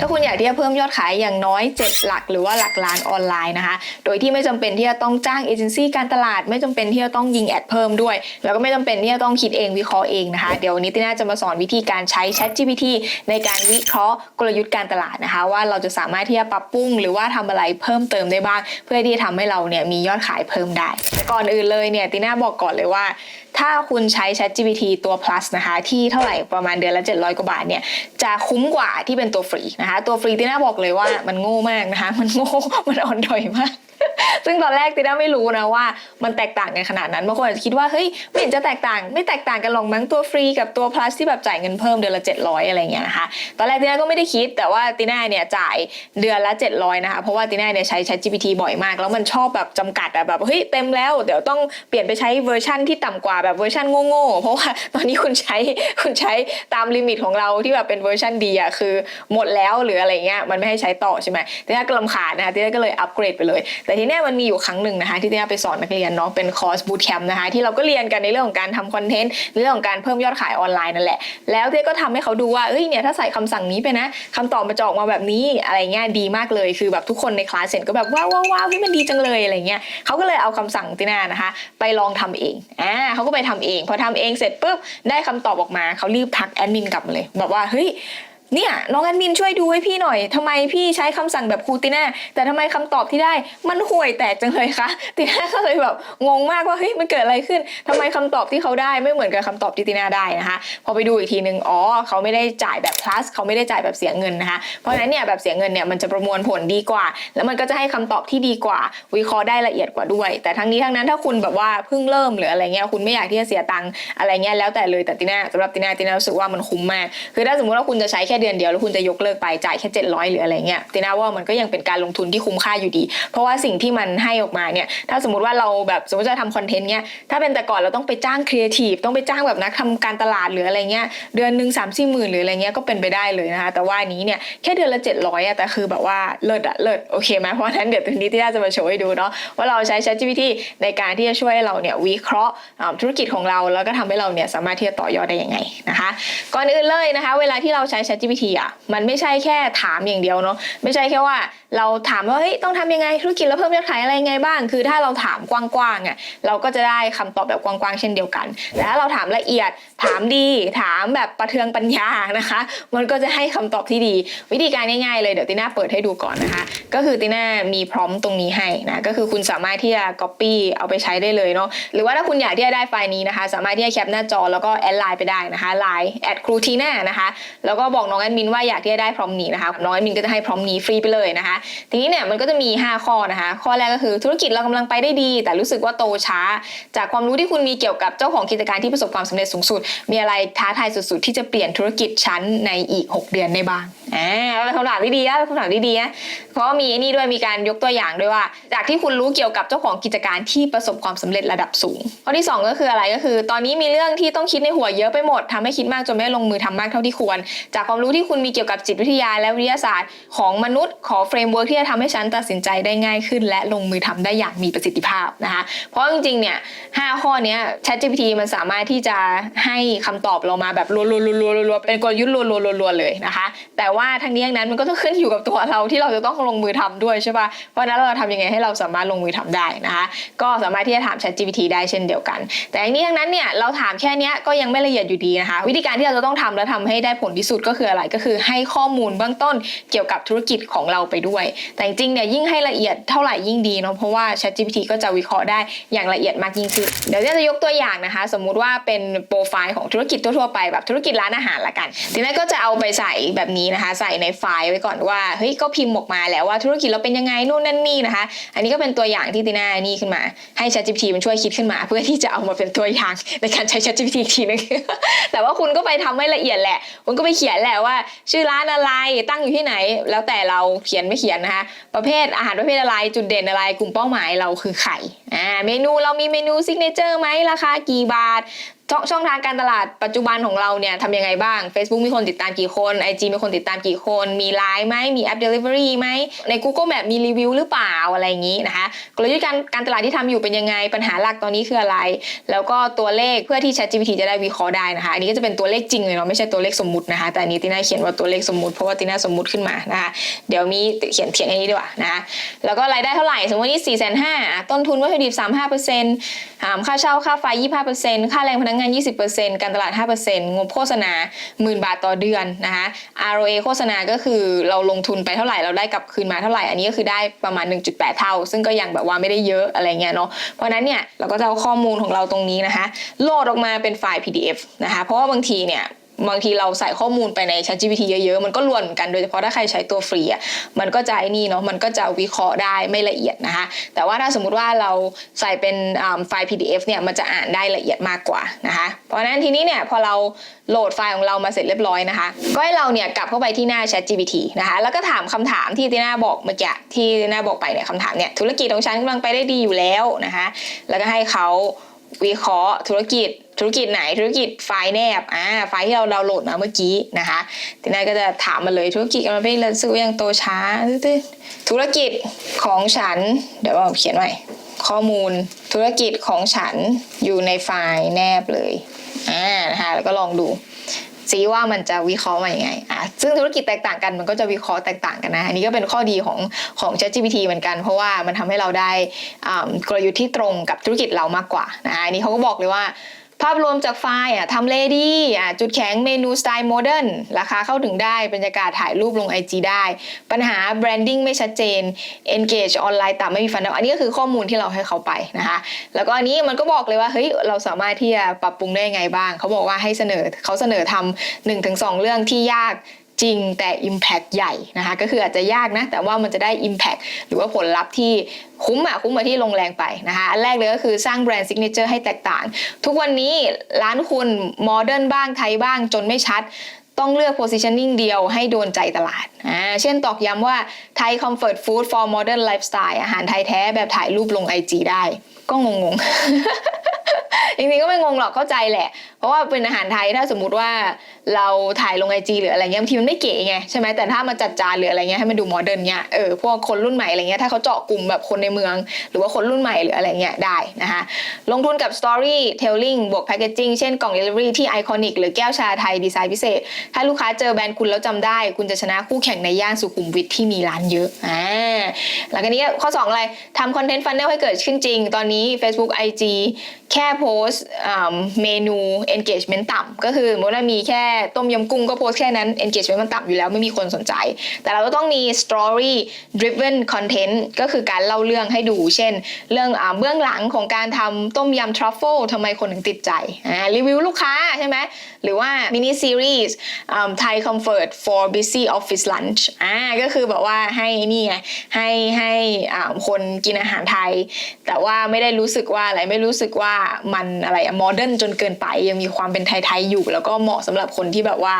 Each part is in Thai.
ถ้าคุณอยากที่จะเพิ่มยอดขายอย่างน้อย 7 หลัก หรือว่าหลักล้านออนไลน์นะคะ โดยที่ไม่จำเป็นที่จะต้องจ้างเอเจนซี่การตลาด ไม่จำเป็นที่จะต้องยิงแอดเพิ่มด้วย แล้วก็ไม่จำเป็นที่จะต้องคิดเองวิเคราะห์เองนะคะ เดี๋ยววันนี้ติน่าจะมาสอนวิธีการใช้ Chat GPT ในการวิเคราะห์กลยุทธ์การตลาดนะคะ ว่าเราจะสามารถที่จะปรับปรุงหรือว่าทำอะไรเพิ่มเติมได้บ้าง เพื่อที่จะทำให้เราเนี่ยมียอดขายเพิ่มได้แต่ก่อนอื่นเลยเนี่ยติน่าบอกก่อนเลยว่า ถ้าคุณใช้ Chat GPT ตัว plus นะคะ ที่เท่าไหร่ประมาณเดือนละ 700 กว่าบาทเนี่ย จะคุ้มกว่าที่เป็นตัวฟรีนะคะ ตัวฟรีที่น่าบอกเลยว่ามันโง่มากนะคะ มันโง่ มันอ่อนดอยมาก ซึ่งตอนแรกติน่าไม่รู้นะว่ามันแตกต่างกันขนาดนั้นบางคนอาจจะคิดว่าเฮ้ยไม่เห็นจะแตกต่าง ไม่แตกต่างกันหรอกมั้งตัวฟรีกับตัว plus ที่แบบจ่ายเงินเพิ่มเดือนละ 700 อะไรเงี้ยนะคะตอนแรกติน่าก็ไม่ได้คิด แต่ว่าติน่าเนี่ยจ่ายเดือนละ 700 นะคะเพราะว่าติน่าเนี่ยใช้ Chat GPT บ่อยมาก แล้วมันชอบแบบจำกัดอะแบบเฮ้ยเต็มแล้วเดี๋ยวต้องเปลี่ยนไปใช้เวอร์ชั่นที่ต่ำกว่าแบบเวอร์ชันโง่ๆเพราะว่าตอนนี้คุณใช้คุณใช้ตามลิมิตของเราที่แบบเป็นเวอร์ชันดีอะคือหมดแล้วหรืออะไรเงี้ยมันไม่ให้ใช้ต่อใช่ไหมติน่าก็ลำคาญนะคะติน่าก็เลยอัปเกรดไปเลยแต่ทีเนี้ยมันมีอยู่ครั้งหนึ่งนะคะ ที่ติน่าไปสอนนักเรียนเนาะเป็นคอร์สบูตแคมป์นะคะที่เราก็เรียนกันในเรื่องของการทำคอนเทนต์เรื่องของการเพิ่มยอดขายออนไลน์นั่นแหละ แล้วติน่าก็ทำให้เขาดูว่าเอ้ยเนี่ยถ้าใส่คำสั่งนี้ไปนะคำตอบมาจะออกมาแบบนี้อะไรเงี้ยดีมากเลยคือแบบทุกคนในคลาสเห็นก็แบบว้าวว้าวว้าวที่มันดีจังเลยอะไรเงี้ยเขาก็เลยเอาคำสั่งติน่านะคะ ไปลองทำเองอ่าเขาก็ไปทำเอง พอทำเองเสร็จปุ๊บได้คำตอบออกมาเขารีบทักแอดมินกลับมาเลยบอกว่าเฮ้ย เนี่ยน้องแอดมินช่วยดูให้พี่หน่อยทำไมพี่ใช้คำสั่งแบบครูติน่าแต่ทำไมคำตอบที่ได้มันห่วยแตกจังเลยคะติน่าก็เลยแบบงงมากว่าเฮ้ยมันเกิดอะไรขึ้นทำไมคำตอบที่เขาได้ไม่เหมือนกับคำตอบที่ติน่าได้นะคะพอไปดูอีกทีนึงอ๋อเขาไม่ได้จ่ายแบบ plus เขาไม่ได้จ่ายแบบเสียเงินนะคะเพราะฉะนั้นเนี่ยแบบเสียเงินเนี่ยมันจะประมวลผลดีกว่า แล้วมันก็จะให้คำตอบที่ดีกว่า วิเคราะห์ได้ละเอียดกว่าด้วย แต่ทั้งนี้ทั้งนั้นถ้าคุณแบบว่าเพิ่งเริ่มหรืออะไรเงี้ยคุณไม่อยากที่จะเสียตังค์อะไรเงี้ยแล้วแต่เลยแต่ติน่าสำหรับติน่าติน่ารู้สึกว่ามันคุ้มมากคือถ้าสมมติว่าคุณจะใช้แค่เดือนเดียวแล้วคุณจะยกเลิกไปจ่ายแค่700หรืออะไรเงี้ยติน่าว่ามันก็ยังเป็นการลงทุนที่คุ้มค่าอยู่ดี เพราะว่าสิ่งที่มันให้ออกมาเนี่ยถ้าสมมติว่าเราแบบสมมติจะทำคอนเทนต์เนี้ยถ้าเป็นแต่ก่อนเราต้องไปจ้างครีเอทีฟต้องไปจ้างแบบนักทำการตลาดหรืออะไรเงี้ยเดือนหนึ่งสามสี่หมื่นหรืออะไรเงี้ยก็เป็นไปได้เลยนะคะแต่ว่านี้เนี่ยแค่เดือนละ700อะแต่คือแบบว่าเลิศอะเลิศโอเคไหมเพราะฉะนั้นเดี๋ยวตรงนี้ที่น่าจะมาโชว์ให้ดูเนาะว่าเราใช้ ChatGPT ในการที่จะช่วยเราเนี่ยวิเคราะห์ธุรกิจของเราแล้วก็ทำให้เราเนี่ยสามารถที่จะต่อยอดได้ยังไงนะคะ ก่อนอื่นเลยนะคะ เวลาที่เราใช้ ChatGPT อะมันไม่ใช่แค่ถามอย่างเดียวเนาะไม่ใช่แค่ว่าเราถามว่าเฮ้ยต้องทำยังไงธุรกิจแล้วเพิ่มยอดขายอะไรยังไงบ้าง คือถ้าเราถามกว้างๆอะเราก็จะได้คำตอบแบบกว้างๆเช่นเดียวกันแต่ถ้าเราถามละเอียดถามดี ถามแบบประเทืองปัญญานะคะ มันก็จะให้คำตอบที่ดี วิธีการง่ายๆเลยเดี๋ยวติน่าเปิดให้ดูก่อนนะคะ ก็คือติน่ามีพร้อมตรงนี้ให้นะก็คือคุณสามารถที่จะ copy เอาไปใช้ได้เลยเนาะหรือว่าถ้าคุณอยากที่จะได้ไฟล์นี้นะคะ สามารถที่จะแคปหน้าจอแล้วก็แอดไลน์ไปได้นะคะไลน์แอดครูทีน่านะคะ แล้วก็บอกน้ององแอดมินว่าอยากที่จะได้พร้อมนี้นะคะน้องแอดมินก็จะให้พร้อมนี้ฟรีไปเลยนะคะ ทีนี้เนี่ยมันก็จะมี 5 ข้อนะคะ ข้อแรกก็คือธุรกิจเรากำลังไปได้ดี แต่รู้สึกว่าโตช้า จากความรู้ที่คุณมีเกี่ยวกับเจ้าของกิจการที่ประสบความสำเร็จสูงสุด มีอะไรท้าทายสุดๆ ที่จะเปลี่ยนธุรกิจชั้นในอีก 6 เดือนได้บ้าง อ่าเป็นคำถามที่ดีนะเป็นคำถามที่ดีนะเพราะว่ามีนี่ด้วยมีการยกตัวอย่างด้วยว่า จากที่คุณรู้เกี่ยวกับเจ้าของกิจการที่ประสบความสำเร็จระดับสูง ข้อที่ 2 ก็คืออะไรก็คือ ตอนนี้มีเรื่องที่ต้องคิดในหัวเยอะไปหมดทำให้คิดมากจนไม่ลงมือทำมากเท่าที่ควร จากความรู้ที่คุณมีเกี่ยวกับจิตวิทยาและวิทยาศาสตร์ของมนุษย์ขอเฟรมเวิร์กที่จะทำให้ฉันตัดสินใจได้ง่ายขึ้น และลงมือทำได้อย่างมีประสิทธิภาพนะคะเพราะจริงๆเนี่ยห้าข้อเนี้ย ChatGPT มันสามารถที่จะให้คำตอบเรามาแบบรัวๆๆๆๆเป็นกลยุทธ์รัวๆๆๆเลยนะคะแต่ว่าทั้งนี้ทั้งนั้นมันก็ต้องขึ้นอยู่กับตัวเราที่เราจะต้องลงมือทำด้วยใช่ปะเพราะนั้นเราทำยังไงให้เราสามารถลงมือทำได้นะคะ ก็สามารถที่จะถาม ChatGPT ได้เช่นเดียวกัน แต่ทั้งนี้ทั้งนั้นเนี่ยเราถามแค่นี้ก็ยังไม่ละเอียดอยู่ดีนะคะ วิธีการที่เราจะต้องทำและทำให้ได้ผลที่สุดก็คืออะไรก็คือให้ข้อมูลเบื้องต้นเกี่ยวกับธุรกิจของเราไปด้วย แต่จริงเนี่ยยิ่งให้ละเอียดเท่าไหร่ยิ่งดีเนาะเพราะว่า ChatGPT ก็จะวิเคราะห์ได้อย่างละเอียดมากยิ่งขึ้นเดี๋ยวจะยกตัวอย่างนะคะ สมมุติว่าเป็นโปรไฟล์ของธุรกิจทั่วๆไปแบบธุรกิจร้านอาหารละกันทีนี้ก็จะเอาไปใส่แบบนี้นะคะใส่ในไฟล์ไว้ก่อนว่าเฮ้ยก็พิมพ์ออกมาแล้วว่าธุรกิจเราเป็นยังไงนู่นนั่นนี่นะคะ อันนี้ก็เป็นตัวอย่างที่ติน่านี่ขึ้นมาให้ ChatGPT มันช่วยคิดขึ้นมา เพื่อที่จะเอามาเป็นตัวอย่างในการใช้ ChatGPT อีกทีนึงแต่ว่าคุณก็ไปทำให้ละเอียดแหละ คุณก็ไปเขียนแหละว่า ชื่อร้านอะไรตั้งอยู่ที่ไหน แล้วแต่เราเขียนไม่เขียนนะคะ ประเภทอาหารประเภทอะไรจุดเด่นอะไรกลุ่มเป้าหมายเราคือไข่อ่าเมนูเรามีเมนูซิกเนเจอร์ไหมราคากี่บาท ช่องช่องทางการตลาดปัจจุบันของเราเนี่ยทำยังไงบ้าง Facebook มีคนติดตามกี่คน IG มีคนติดตามกี่คน มีไลน์ไหมมีแอป Delivery ไหมใน Google Map มีรีวิวหรือเปล่าอะไรอย่างนี้นะคะกลยุทธ์การการตลาดที่ทำอยู่เป็นยังไง ปัญหาหลักตอนนี้คืออะไร แล้วก็ตัวเลขเพื่อที่ ChatGPT จะได้วิเคราะห์ได้นะคะ อันนี้ก็จะเป็นตัวเลขจริงเลยเนาะไม่ใช่ตัวเลขสมมุตินะคะ แต่อันนี้ติน่าเขียนว่าตัวเลขสมมุติเพราะว่าติน่าสมมุติขึ้นมานะคะเดี๋ยวมีเขียนเถียงอันนี้ดีกว่านะคะแล้วก็รายได้เท่าไหร่สมมติว่านี่สี่แสนห้าต้นทุนวัตถุดิบสามห้าเปอร์เซ็นต์ค่าเช่าค่าไฟยี่ห้าเปอร์เซ็นต์ค่าแรงพนักงานยี่สิบเปอร์เซ็นต์การตลาดห้าเปอร์เซ็นต์งบโฆษณาหมื่นบาทต่อเดือนนะคะ ROA โฆษณาก็คือเราลงทุนไปเท่าไหร่เราได้กลับคืนมาเท่าไหร่อันนี้ก็คือได้ประมาณ 1.8 เท่า ซึ่งก็ยังแบบว่าไม่ได้เยอะอะไรเงี้ยเนาะเพราะนั้นเนี่ยเราก็จะเอาข้อมูลของเราตรงนี้นะคะ โหลดออกมาเป็นไฟล์ PDF นะคะ เพราะว่าบางทีเนี่ย บางทีเราใส่ข้อมูลไปใน ChatGPT เยอะๆ มันก็รวนเหมือนกัน โดยเฉพาะถ้าใครใช้ตัวฟรีอะ มันก็จะไอ้นี่เนาะ มันก็จะวิเคราะห์ได้ไม่ละเอียดนะคะ แต่ว่าถ้าสมมุติว่าเราใส่เป็นไฟล์ PDF เนี่ย มันจะอ่านได้ละเอียดมากกว่านะคะ เพราะฉะนั้นทีนี้เนี่ยพอเราโหลดไฟล์ของเรามาเสร็จเรียบร้อยนะคะ ก็ให้เราเนี่ยกลับเข้าไปที่หน้า ChatGPT นะคะ แล้วก็ถามคำถามที่ตีน่าบอกเมื่อกี้ที่ตีน่าบอกไปเนี่ยคำถามเนี่ยธุรกิจของฉันกำลังไปได้ดีอยู่แล้วนะคะ แล้วก็ให้เขาวิเคราะห์ธุรกิจ ธุรกิจไหนธุรกิจไฟล์แนบอ่าไฟล์ที่เราดาวน์โหลดมาเมื่อกี้นะคะทีนี้ก็จะถามมาเลยธุรกิจกำลังเป็นซื้อยังโตช้า ธุรกิจของฉัน เดี๋ยวเราเขียนใหม่ข้อมูลธุรกิจของฉันอยู่ในไฟล์แนบเลยอ่านะคะแล้วก็ลองดูซิว่ามันจะวิเคราะห์มาอย่างไงอะซึ่งธุรกิจแตกต่างกันมันก็จะวิเคราะห์แตกต่างกันนะ อันนี้ก็เป็นข้อดีของของ ChatGPT เหมือนกัน เพราะว่ามันทำให้เราได้อ่ากลยุทธ์ที่ตรงกับธุรกิจเรามากกว่านะอันนี้เขาก็บอกเลยว่า ภาพรวมจากไฟล์อะทำเลดี้อะจุดแข็งเมนูสไตล์โมเดิร์นราคาเข้าถึงได้บรรยากาศถ่ายรูปลง IG ได้ ปัญหาแบรนดิ้งไม่ชัดเจน engage ออนไลน์ต่ำไม่มีฟันอันนี้ก็คือข้อมูลที่เราให้เขาไปนะคะแล้วก็อันนี้มันก็บอกเลยว่าเฮ้ยเราสามารถที่จะปรับปรุงได้ยังไงบ้าง เขาบอกว่าให้เสนอเขาเสนอทำหนึ่งถึงสองเรื่องที่ยาก จริงแต่ Impact ใหญ่นะคะก็คืออาจจะยากนะ แต่ว่ามันจะได้ Impact หรือว่าผลลัพธ์ที่คุ้มอะคุ้มมาที่ลงแรงไปนะคะอันแรกเลยก็คือสร้างแบรนด์ซิกเนเจอร์ให้แตกต่าง ทุกวันนี้ร้านคุณโมเดิร์นบ้างไทยบ้างจนไม่ชัดต้องเลือก positioning เดียวให้โดนใจตลาด อ่า เช่นตอกย้ำว่าไทย comfort food for modern lifestyle อาหารไทยแท้แบบถ่ายรูปลง IG ได้ ก็งงๆ จริงๆก็ไม่งงหรอกเข้าใจแหละ เพราะว่าเป็นอาหารไทยถ้าสมมุติว่าเราถ่ายลงไอจีหรืออะไรเงี้ยบางทีมันไม่เก๋ไงใช่ไหมแต่ถ้ามาจัดจานหรืออะไรเงี้ยให้มันดูโมเดิร์นเงี้ยเออพวกคนรุ่นใหม่อะไรเงี้ยถ้าเขาเจาะกลุ่มแบบคนในเมือง หรือว่าคนรุ่นใหม่หรืออะไรเงี้ยได้นะคะลงทุนกับ story telling บวก packaging เช่นกล่อง delivery ที่ไอคอนิกหรือแก้วชาไทยดีไซน์พิเศษ ถ้าลูกค้าเจอแบรนด์คุณแล้วจำได้ คุณจะชนะคู่แข่งในย่านสุขุมวิทที่มีร้านเยอะอ่าหลังจากนี้ข้อ2อะไรทำคอนเทนต์ฟันเนลให้เกิดขึ้นจริง ตอนนี้ Facebook IG แค่โพสต์เมนู engagement ต่ำก็คือมมติว่ามีแค่ต้มยำกุ้งก็โพสแค่นั้น engagement มันต่ำอยู่แล้วไม่มีคนสนใจ แต่เราก็ต้องมี story driven content ก็คือการเล่าเรื่องให้ดู เช่น เรื่องอเบื้องหลังของการทำต้มยำ truffle ทำไมคนถึงติดใจรีวิวลูกค้าใช่ไหมหรือว่ามินิซีรีส์ Thai comfort for busy office lunch อ่าก็คือแบบว่าให้นี่ไงให้ให้คนกินอาหารไทย แต่ว่าไม่ได้รู้สึกว่าอะไรไม่รู้สึกว่ามันอะไรอะโมเดิร์นจนเกินไปยังมีความเป็นไทยๆอยู่ แล้วก็เหมาะสำหรับคนที่แบบว่า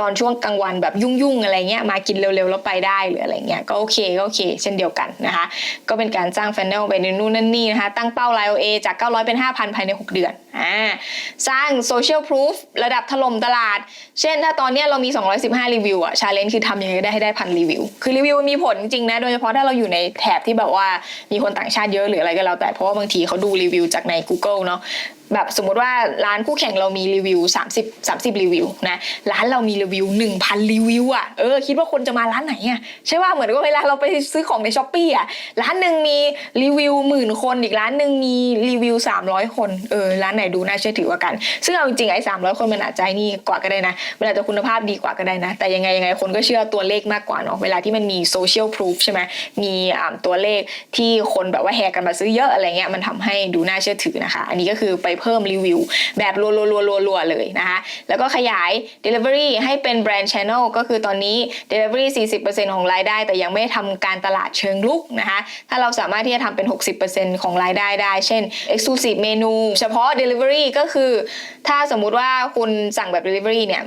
ตอนช่วงกลางวันแบบยุ่งๆอะไรเงี้ยมากินเร็วๆแล้วไปได้หรืออะไรเงี้ยก็โอเคก็โอเค เช่นเดียวกันนะคะก็เป็นการสร้างแฟนเนลไปในนู่นนั่นนี่นะคะตั้งเป้าไลโอเอจาก 900 เป็น 5,000 ภายใน 6 เดือนอ่าสร้างโซเชียลพ o ูฟระดับถล่มตลาด เช่นถ้าตอนเนี้ยเรามี 215 รีวิวอะชาเลนจ์คือทำยังไงก็ได้ให้ได้พันรีวิว คือรีวิวมีผลจริงนะโดยเฉพาะถ้าเราอยู่ในแถบที่แบบว่ามีคนต่างชาติเยอะหรืออะไรก็แล้วแต่เพราะว่าบางทีเขาดูรีวิวจากใน Google เนาะแบบสมมติว่าร้านคู่แข่งเรามีรีวิว 30 30 รีวิวนะร้านเรามีรีวิว 1,000 รีวิวอะเออคิดว่าคนจะมาร้านไหนอะใช่ว่าเหมือนกับเวลาเราไปซื้อของในช้อปปี้อะร้านหนึ่งมีรีวิวหมื่นคนอีกร้านหนึ่งมีรีวิว 300 คนเออร้านไหนดูน่าเชื่อถือกว่ากัน ซึ่งเอาจริงไอ้300คนมันอาจจะนี่กว่าก็ได้นะมันอาจจะคุณภาพดีกว่าก็ได้นะ แต่ยังไงยังไงคนก็เชื่อตัวเลขมากกว่าเนาะเวลาที่มันมีโซเชียลพ o ูฟใช่ไหมมีตัวเลขที่คนแบบว่าแห่กันมาซื้อเยอะอะไรเงี้ยมันทำให้ดูน่าเชื่อถือนะคะ อันนี้ก็คือไปเพิ่มรีวิว แบบรัวๆๆๆเลยนะคะ แล้วก็ขยาย Delivery ให้เป็นแบรนด์ Channel ก็คือตอนนี้ Delivery 40%ของรายได้ แต่ยังไม่ทำการตลาดเชิงลุกนะคะ ถ้าเราสามารถที่จะทำเป็น 60%ของรายได้ได้ เช่น Exclusive เมนู เฉพาะ Delivery ก็คือ ถ้าสมมุติว่าคุณสั่งแบบ Delivery เนี่ย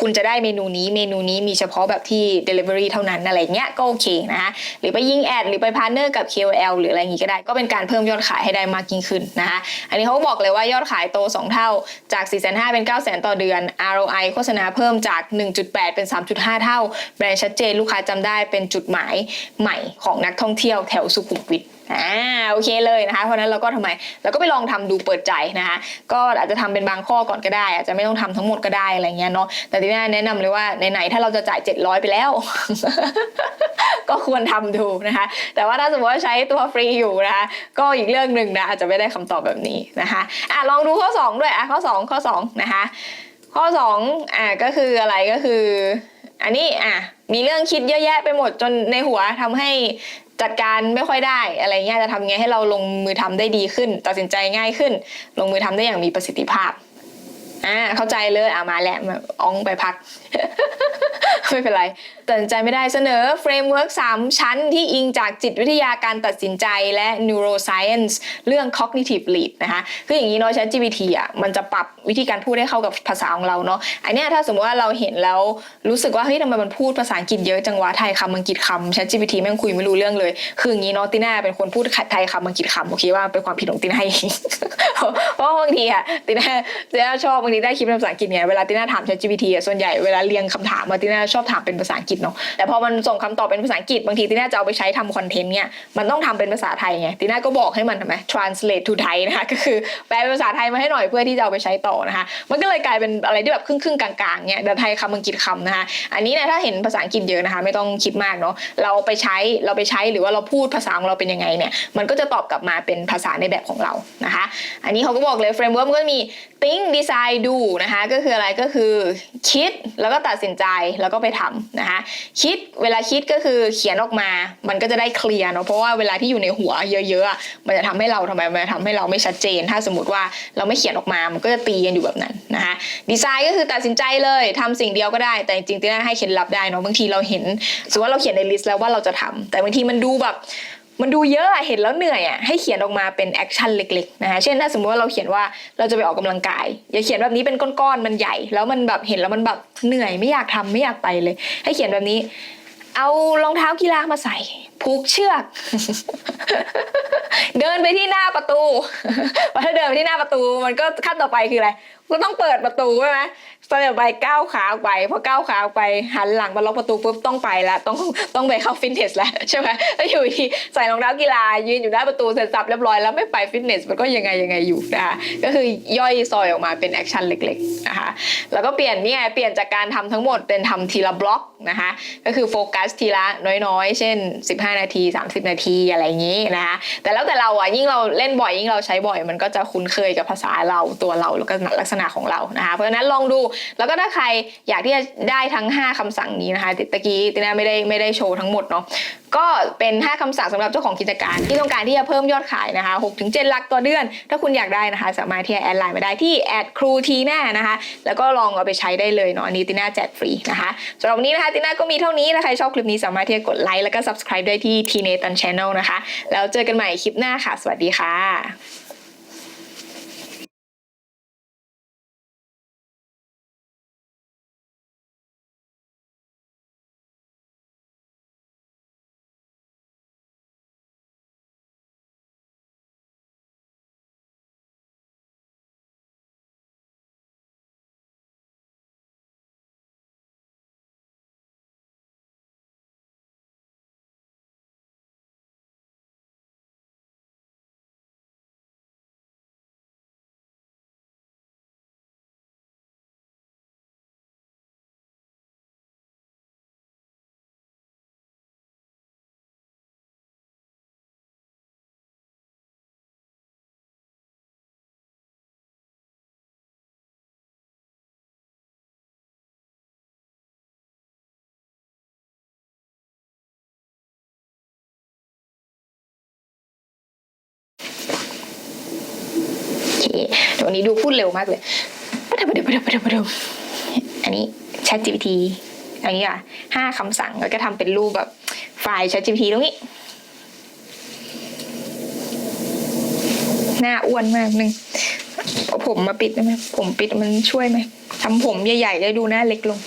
คุณจะได้เมนูนี้เมนูนี้มีเฉพาะแบบที่ Delivery เท่านั้นอะไรเงี้ยก็โอเคนะคะหรือไปยิงแอดหรือไปพาร์เนอร์กับ KOL หรืออะไรอย่างงี้ก็ได้ ก็เป็นการเพิ่มยอดขายให้ได้มากยิ่งขึ้นนะคะอันนี้เขาบอกเลยว่ายอดขายโต 2 เท่าจาก 4 5 0 0 0เป็น 9 0 0 0 0ต่อเดือน ROI โฆษณาเพิ่มจาก 1.8 เป็น 3.5 เท่า แบรนด์ชัดเจนลูกค้าจำได้เป็นจุดหมายใหม่ของนักท่องเที่ยวแถวสุขุมวิท อ่าโอเคเลยนะคะ เพราะนั้นเราก็ทำไมเราก็ไปลองทำดูเปิดใจนะคะ ก็อาจจะทำเป็นบางข้อก่อนก็ได้ อาจจะไม่ต้องทำทั้งหมดก็ได้อะไรเงี้ยเนาะแต่ที่น่าแนะนำเลยว่าไหนๆถ้าเราจะจ่าย 700 ไปแล้ว ก็ควรทำดูนะคะ แต่ว่าถ้าสมมติว่าใช้ตัวฟรีอยู่นะคะก็อีกเรื่องหนึ่งนะอาจจะไม่ได้คำตอบแบบนี้นะคะอะลองดูข้อ 2 ด้วยอะข้อ 2 ข้อ 2 นะคะ ข้อ2อะก็คืออะไรก็คือ อันนี้อะมีเรื่องคิดเยอะแยะไปหมดจนในหัวทำให้ จัดการไม่ค่อยได้อะไรเงี้ยจะทำไงให้เราลงมือทำได้ดีขึ้น ตัดสินใจง่ายขึ้น ลงมือทำได้อย่างมีประสิทธิภาพ อ่าเข้าใจเลยอ่ามาแล้วมาอ้องไปพัก ไม่เป็นไรตัดสินใจไม่ได้เสนอเฟรมเวิร์ก3ชั้นที่อิงจากจิตวิทยาการตัดสินใจและ neuroscience เรื่อง cognitive lead นะคะคืออย่างนี้เนาะ ChatGPT อะมันจะปรับวิธีการพูดให้เข้ากับภาษาของเราเนาะอันเนี้ยถ้าสมมติว่าเราเห็นแล้วรู้สึกว่าเฮ้ยทำไมมันพูดภาษาอังกฤษเยอะจังวะไทยคำอังกฤษคำ ChatGPT แม่งคุยไม่รู้เรื่องเลย คืออย่างนี้เนาะติน่าเป็นคนพูดไทยคำอังกฤษคำโอเคว่าเป็นความผิดของติน่าเองเพราะบางทีอะติน่าติน่าชอบบางทีได้คลิปเป็นภาษาอังกฤษไงเวลาติน่าถาม ChatGPT อะส่วนใหญ่เวลาเรียงคำถามมาติน่าชอบถามเป็นภาษาอังกฤษเนาะแต่พอมันส่งคำตอบเป็นภาษาอังกฤษบางทีติน่าจะเอาไปใช้ทำคอนเทนต์เนี่ยมันต้องทำเป็นภาษาไทยไงติน่าก็บอกให้มันทำไม translate to Thai นะคะก็คือแปลเป็นภาษาไทยมาให้หน่อยเพื่อที่จะเอาไปใช้ต่อนะคะ มันก็เลยกลายเป็นอะไรที่แบบครึ่งครึ่งๆกลางๆเนี่ยแต่ไทยคำอังกฤษคำนะคะอันนี้เนี่ยถ้าเห็นภาษาอังกฤษเยอะนะคะ ไม่ต้องคิดมากเนาะเราไปใช้เราไปใช้หรือว่าเราพูดภาษาของเราเป็นยังไงเนี่ยมันก็จะตอบกลับมาเป็นภาษาในแบบของเรานะคะ อันนี้เขาก็บอกเลยเฟรมเวิร์กมันก็มี think design do นะคะก็คืออะไรก็คือคิดแล้วก็ตัดสินใจแล้วก็ไปทำนะคะคิดเวลาคิดก็คือเขียนออกมา มันก็จะได้เคลียร์เนาะเพราะว่าเวลาที่อยู่ในหัวเยอะๆอะมันจะทำให้เราทำไมมันจะทำให้เราไม่ชัดเจน ถ้าสมมติว่าเราไม่เขียนออกมามันก็จะตีกันอยู่แบบนั้นนะคะดีไซน์ก็คือตัดสินใจเลยทำสิ่งเดียวก็ได้ แต่จริงๆที่น่าให้เคล็ดลับได้เนาะบางทีเราเห็นสมมติว่าเราเขียนในลิสต์แล้วว่าเราจะทำแต่บางทีมันดูแบบ มันดูเยอะอะเห็นแล้วเหนื่อยอะให้เขียนออกมาเป็นแอคชั่นเล็กๆนะคะเช่นถ้าสมมติว่าเราเขียนว่าเราจะไปออกกำลังกาย อย่าเขียนแบบนี้เป็นก้อนๆมันใหญ่ แล้วมันแบบเห็นแล้วมันแบบเหนื่อยไม่อยากทำไม่อยากไปเลย ให้เขียนแบบนี้ เอารองเท้ากีฬามาใส่ ผูกเชือก เดินไปที่หน้าประตูพอถ้าเดินไปที่หน้าประตู มันก็ขั้นต่อไปคืออะไรก็ต้องเปิดประตูใช่ไหมสเต็ปไปก้าวขาออกไปพอก้าวขาออกไปหันหลังมาล็อกประตูปุ๊บต้องไปแล้วต้องต้องไปเข้าฟิตเนสแล้วใช่ไหมแล้วอยู่ดีใส่รองเท้ากีฬายืนอยู่หน้าประตูเสร็จสับเรียบร้อยแล้วไม่ไปฟิตเนสมันก็ยังไงยังไงอยู่นะคะก็คือย่อยซอยออกมาเป็นแอคชั่นเล็กๆนะคะแล้วก็เปลี่ยนนี่ไงเปลี่ยนจากการทำทั้งหมดเป็นทำทีละบล็อกนะคะก็คือโฟกัสทีละน้อยๆ เช่น15 นาที 30 นาทีอะไรอย่างนี้นะคะแต่แล้วแต่เราอะยิ่งเราเล่นบ่อยยิ่งเราใช้บ่อย มันก็จะคุ้นเคยกับภาษาเราตัวเราแล้วก็ลักษณะของเรานะคะเพราะฉะนั้นลองดูแล้วก็ถ้าใครอยากที่จะได้ทั้ง 5คำสั่งนี้นะคะตะกี้ตินาไม่ได้ไม่ได้โชว์ทั้งหมดเนาะก็เป็น 5คำสั่งสำหรับเจ้าของกิจการ ที่ต้องการที่จะเพิ่มยอดขายนะคะ6-7หลักต่อเดือน ถ้าคุณอยากได้นะคะ สามารถที่จะแอดไลน์มาได้ที่แอดครูทีน่านะคะ แล้วก็ลองเอาไปใช้ได้เลยเนาะอันนี้ติน่าแจกฟรีนะคะสำหรับวันนี้นะคะติน่าก็มีเท่านี้ถ้าใครชอบคลิปนี้สามารถที่จะกดไลค์แล้วก็ subscribe ได้ที่ t n a t a n Channel นะคะ แล้วเจอกันใหม่คลิปหน้าค่ะ สวัสดีค่ะ เคเดี๋ยววันนี้ดูพูดเร็วมากเลยปะเดี๋ยวปะเดี๋ยวปะเดี๋ยวปะเดี๋ยวปะเดี๋ยวอันนี้ Chat GPT อันนี้อะห้าคำสั่งแล้วก็ทำเป็นรูปแบบไฟล์ Chat GPT ตรงนี้ หน้าอ้วนมากหนึ่งผมมาปิดได้ไหมผมปิดมันช่วยไหมทำผมใหญ่ๆได้ดูหน้าเล็กลง